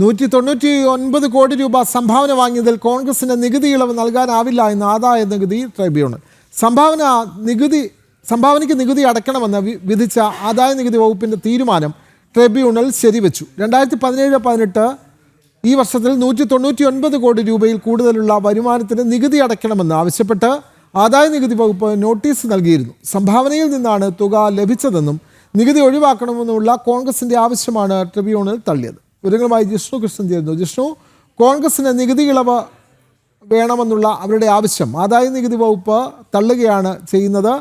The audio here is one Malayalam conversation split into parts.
നൂറ്റി തൊണ്ണൂറ്റി ഒൻപത് കോടി രൂപ സംഭാവന വാങ്ങിയതിൽ കോൺഗ്രസിന് നികുതി ഇളവ് നൽകാനാവില്ല എന്ന് ആദായ നികുതി ട്രൈബ്യൂണൽ. സംഭാവന നികുതി സംഭാവനയ്ക്ക് നികുതി അടക്കണമെന്ന് വിധിച്ച ആദായ നികുതി വകുപ്പിന്റെ തീരുമാനം ട്രൈബ്യൂണൽ ശരിവെച്ചു. രണ്ടായിരത്തി പതിനേഴ് പതിനെട്ട് ഈ വർഷത്തിൽ നൂറ്റി തൊണ്ണൂറ്റി ഒൻപത് കോടി രൂപയിൽ കൂടുതലുള്ള വരുമാനത്തിന് നികുതി അടയ്ക്കണമെന്ന് ആവശ്യപ്പെട്ട് ആദായ നികുതി വകുപ്പ് നോട്ടീസ് നൽകിയിരുന്നു. സംഭാവനയിൽ നിന്നാണ് തുക ലഭിച്ചതെന്നും നികുതി ഒഴിവാക്കണമെന്നുമുള്ള കോൺഗ്രസിന്റെ ആവശ്യമാണ് ട്രിബ്യൂണൽ തള്ളിയത്. വിവരങ്ങളുമായി ജിഷ്ണു കൃഷ്ണൻ ചേരുന്നു. ജിഷ്ണു കോൺഗ്രസിന് നികുതി ഇളവ് വേണമെന്നുള്ള അവരുടെ ആവശ്യം. ആദായ നികുതി വകുപ്പ് തള്ളുകയാണ് ചെയ്യുന്നത്.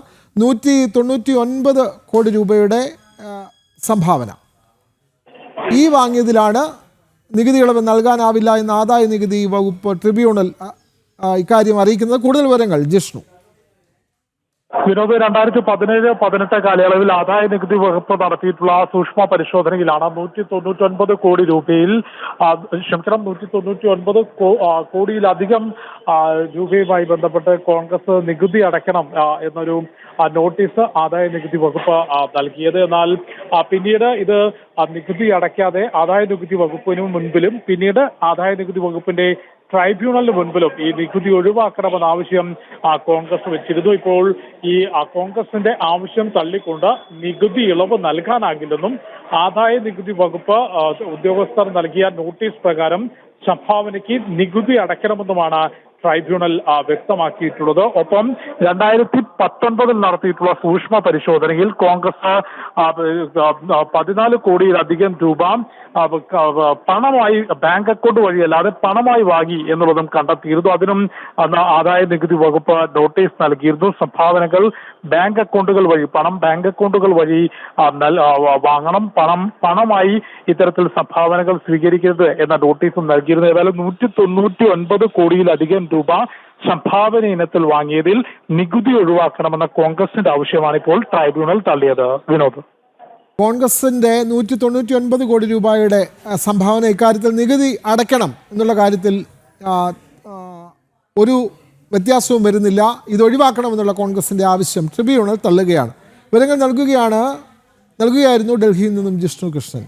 നൂറ്റി തൊണ്ണൂറ്റി ഒൻപത് കോടി രൂപയുടെ സംഭാവന. ഈ വാങ്ങിയതിലാണ് നികുതി ഇളവ് നൽകാനാവില്ല എന്ന് ആദായ നികുതി വകുപ്പ് ട്രിബ്യൂണൽ ഇക്കാര്യം അറിയിക്കുന്നത്. കൂടുതൽ വിവരങ്ങൾ ജിഷ്ണു. വിനോദ് രണ്ടായിരത്തി പതിനേഴ് പതിനെട്ട് കാലയളവിൽ ആദായ നികുതി വകുപ്പ് നടത്തിയിട്ടുള്ള സൂക്ഷ്മ പരിശോധനയിലാണ് നൂറ്റി തൊണ്ണൂറ്റി കോടി രൂപയിൽ ക്ഷമിക്കണം നൂറ്റി തൊണ്ണൂറ്റി ഒൻപത് കോടിയിലധികം രൂപയുമായി ബന്ധപ്പെട്ട് കോൺഗ്രസ് നികുതി അടയ്ക്കണം എന്നൊരു നോട്ടീസ് ആദായ നികുതി വകുപ്പ് നൽകിയത്. എന്നാൽ പിന്നീട് ഇത് നികുതി അടയ്ക്കാതെ ആദായ നികുതി വകുപ്പിന് മുൻപിലും പിന്നീട് ആദായ നികുതി വകുപ്പിന്റെ ട്രൈബ്യൂണലിന് മുൻപിലും ഈ നികുതി ഒഴിവാക്കണമെന്ന ആവശ്യം കോൺഗ്രസ് വെച്ചിരുന്നു. ഇപ്പോൾ ഈ കോൺഗ്രസിന്റെ ആവശ്യം തള്ളിക്കൊണ്ട് നികുതി ഇളവ് നൽകാനാകില്ലെന്നും ആദായ നികുതി വകുപ്പ് ഉദ്യോഗസ്ഥർ നൽകിയ നോട്ടീസ് പ്രകാരം സംഭാവനയ്ക്ക് നികുതി അടയ്ക്കണമെന്നുമാണ് ട്രൈബ്യൂണൽ വ്യക്തമാക്കിയിട്ടുള്ളത്. ഒപ്പം രണ്ടായിരത്തി പത്തൊൻപതിൽ നടത്തിയിട്ടുള്ള സൂക്ഷ്മ പരിശോധനയിൽ കോൺഗ്രസ് പതിനാല് കോടിയിലധികം രൂപ പണമായി ബാങ്ക് അക്കൗണ്ട് വഴിയല്ലാതെ പണമായി വാങ്ങി എന്നുള്ളതും കണ്ടെത്തിയിരുന്നു. അതിനും ആദായ നികുതി വകുപ്പ് നോട്ടീസ് നൽകിയിരുന്നു. സംഭാവനകൾ ബാങ്ക് അക്കൗണ്ടുകൾ വഴി പണം ബാങ്ക് അക്കൗണ്ടുകൾ വഴി വാങ്ങണം പണം പണമായി ഇത്തരത്തിൽ സംഭാവനകൾ സ്വീകരിക്കരുത് എന്ന നോട്ടീസും നൽകിയിരുന്നു. ഏതായാലും നൂറ്റി തൊണ്ണൂറ്റി ഒൻപത് കോടിയിലധികം രൂപ സംഭാവന ഇനത്തിൽ വാങ്ങിയതിൽ നികുതി ഒഴിവാക്കണമെന്ന കോൺഗ്രസിന്റെ ആവശ്യമാണ് ഇപ്പോൾ ട്രൈബ്യൂണൽ തള്ളിയത്. വിനോദ്. കോൺഗ്രസിന്റെ നൂറ്റി തൊണ്ണൂറ്റി ഒൻപത് കോടി രൂപയുടെ സംഭാവന ഇക്കാര്യത്തിൽ നികുതി അടയ്ക്കണം എന്നുള്ള കാര്യത്തിൽ ഒരു വ്യത്യാസവും വരുന്നില്ല. ഇത് ഒഴിവാക്കണമെന്നുള്ള കോൺഗ്രസിന്റെ ആവശ്യം ട്രിബ്യൂണൽ തള്ളുകയാണ്. വിവരങ്ങൾ നൽകുകയാണ് നൽകുകയായിരുന്നു ഡൽഹിയിൽ നിന്നും ജിഷ്ണു കൃഷ്ണൻ.